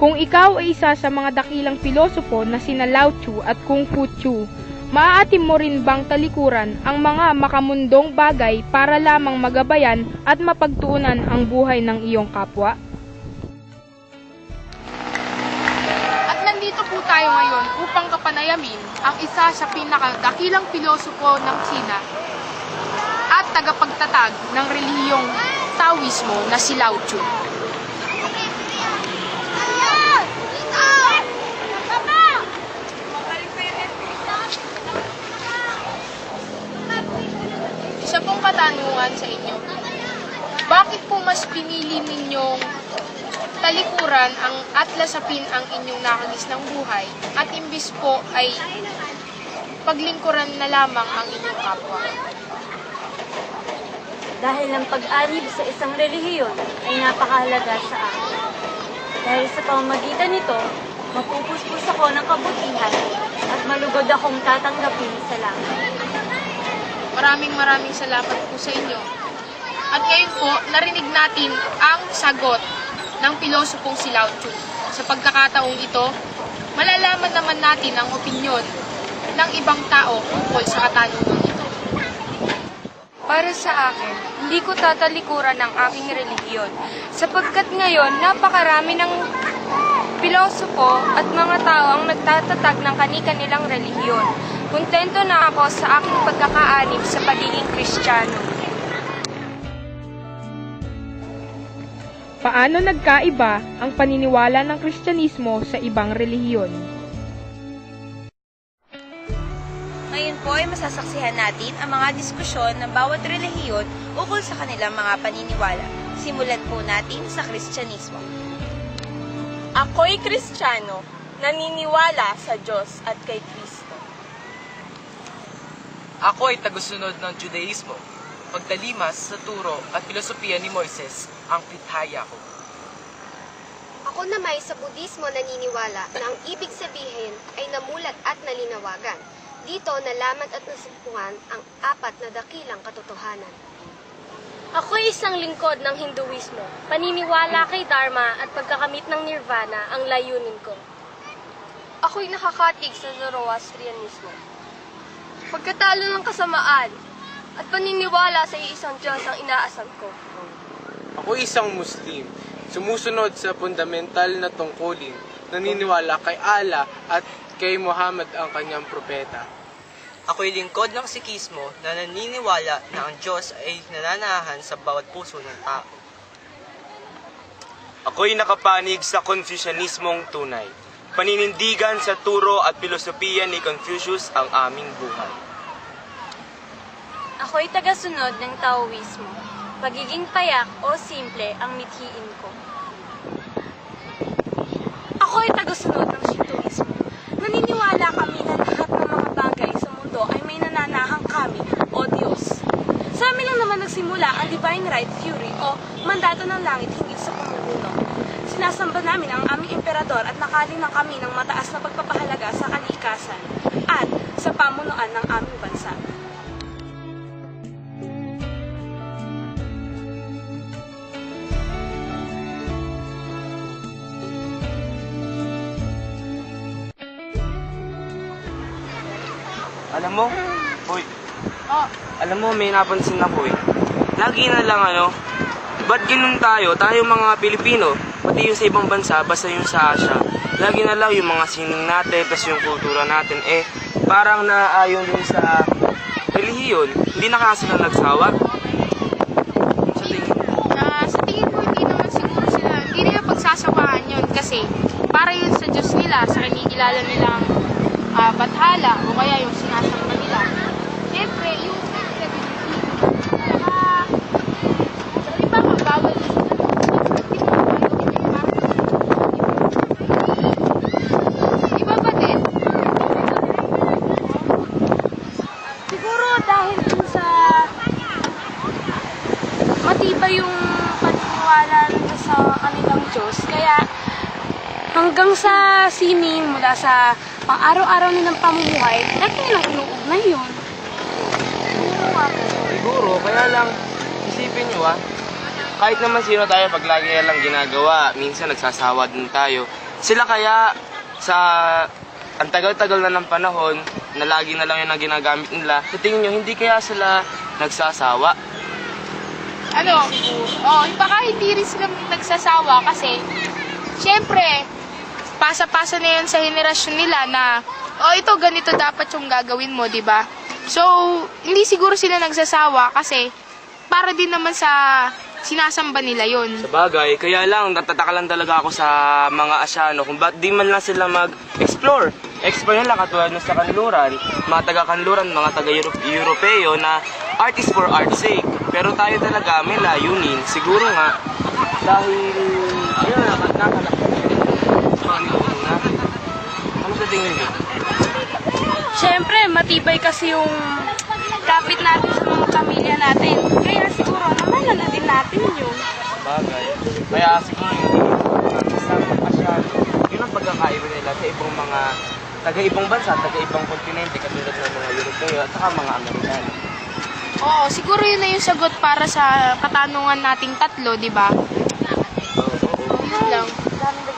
Kung ikaw ay isa sa mga dakilang pilosopo na sina Lao Tzu at Kung Fu Tzu, maaatim mo rin bang talikuran ang mga makamundong bagay para lamang magabayan at mapagtuunan ang buhay ng iyong kapwa? At nandito po tayo ngayon upang kapanayamin ang isa sa pinakadakilang pilosopo ng China at tagapagtatag ng relihiyong Taoismo na si Lao Tzu. Isa pong katanungan sa inyo. Bakit po mas pinili ninyong talikuran ang at lasapin ang inyong nakagis ng buhay at imbis po ay paglingkuran na lamang ang inyong kapwa? Dahil ang pag-arib sa isang relihiyon ay napakahalaga sa akin. Dahil sa pamamagitan nito, mapupuspos ako ng kabutihan at malugod akong tatanggapin sa langit. Maraming maraming salamat po sa inyo. At ngayon po, narinig natin ang sagot ng pilosopong si Lao Tzu. Sa pagkakataong ito, malalaman naman natin ang opinyon ng ibang tao tungkol sa katanungan ito. Para sa akin, hindi ko tatalikuran ang aking relihiyon sapagkat ngayon napakarami ng pilosopo at mga tao ang nagtatatag ng kani-kanilang relihiyon. Kontento na ako sa aking pagkakaanib sa pagiging Kristiyano. Paano nagkaiba ang paniniwala ng Kristyanismo sa ibang relihiyon? Ngayon po ay masasaksihan natin ang mga diskusyon ng bawat relihiyon ukol sa kanilang mga paniniwala. Simulan po natin sa Kristyanismo. Ako'y Kristiyano, naniniwala sa Diyos at kay. Ako ay tagusunod ng Judaismo. Pagtalimas sa turo at filosofiya ni Moises ang pitaya ko. Ako naman sa Budismo naniniwala na ang ibig sabihin ay namulat at nalinawagan. Dito nalaman at nasumpungan ang apat na dakilang katotohanan. Ako ay isang lingkod ng Hinduismo. Paniniwala kay Dharma at pagkakamit ng Nirvana ang layunin ko. Ako'y nakakatig sa Zoroastrianismo. Pagkatalo ng kasamaan at paniniwala sa iisang Diyos ang inaasam ko. Ako isang Muslim, sumusunod sa fundamental na tungkulin, naniniwala kay Allah at kay Muhammad ang kanyang propeta. Ako'y lingkod ng Sikismo na naniniwala na ang Diyos ay nananahan sa bawat puso ng tao. Ako'y nakapanig sa Confucianismong tunay. Paninindigan sa turo at filosofiya ni Confucius ang aming buhay. Ako'y tagasunod ng Taoismo. Pagiging payak o simple ang mithiin ko. Ako'y tagasunod ng Shintoismo. Naniniwala kami na lahat ng mga bagay sa mundo ay may nananahang kami o Diyos. Sa amin lang naman nagsimula ang divine right theory o mandato ng langit. Sinasamba namin ang aming emperador at nakalinang kami ng mataas na pagpapahalaga sa kalikasan at sa pamunuan ng aming bansa. Alam mo, Uy, alam mo, may napansin ako eh. Lagi na lang ano, ba't ganun tayo, tayo mga Pilipino, pati yung sa ibang bansa, basta yung sa Asia, lagi na lang yung mga sining natin, tas yung kultura natin, eh, parang naayon din sa relihiyon, hindi na kasi sila nagsawa. Sa tingin mo? Na sa tingin ko hindi naman siguro sila, hindi nila pagsasawaan yun kasi para yun sa Diyos nila, sa kinikilala nilang ah, bathala o kaya yung sinasamba nila. Siyempre, yung Saka, sa iba ko, bawal din sila. Iba ba din? Siguro dahil dun sa matibay yung paniniwala nila sa kanilang Diyos. Kaya hanggang sa sining mula sa pang-araw-araw nilang pamumuhay, lagi nilang inuugnay yun. Siguro, kaya lang, isipin nyo ah, kahit naman sino tayo pag lagi lang ginagawa, minsan nagsasawa din tayo. Sila kaya sa ang tagal-tagal na ng panahon na lagi na lang yun ang ginagamit nila, sa tingin nyo, hindi kaya sila nagsasawa? Ano? Oh, baka hindi rin sila nagsasawa kasi, syempre, pasa-pasa na yan sa henerasyon nila na, oh, ito, ganito dapat yung gagawin mo, di ba? So, hindi siguro sila nagsasawa kasi, para din naman sa sinasamba nila yon. Sa bagay, kaya lang, natataka lang talaga ako sa mga Asyano kung ba't di man lang sila mag-explore. Explore nila katulad sa kanluran, mga taga-kanluran, mga taga-Europeo na art is for art's sake. Pero tayo talaga may layunin. Siguro nga, dahil, ayun, mga nilunin natin. Ano sa tingin niyo? Siyempre, matibay kasi yung kapit natin sa mga pamilya natin. Kaya siguro, naman na din natin yun. Bagay. Kaya siguro yung isang Asyano, yun ang pagkakaiba nila sa ibang mga taga-ibang bansa, taga-ibang kontinente, katulad ng mga Europeo at saka mga Amerikano. Oo, siguro yun na yung sagot para sa katanungan nating tatlo, di ba? Yun lang. Daming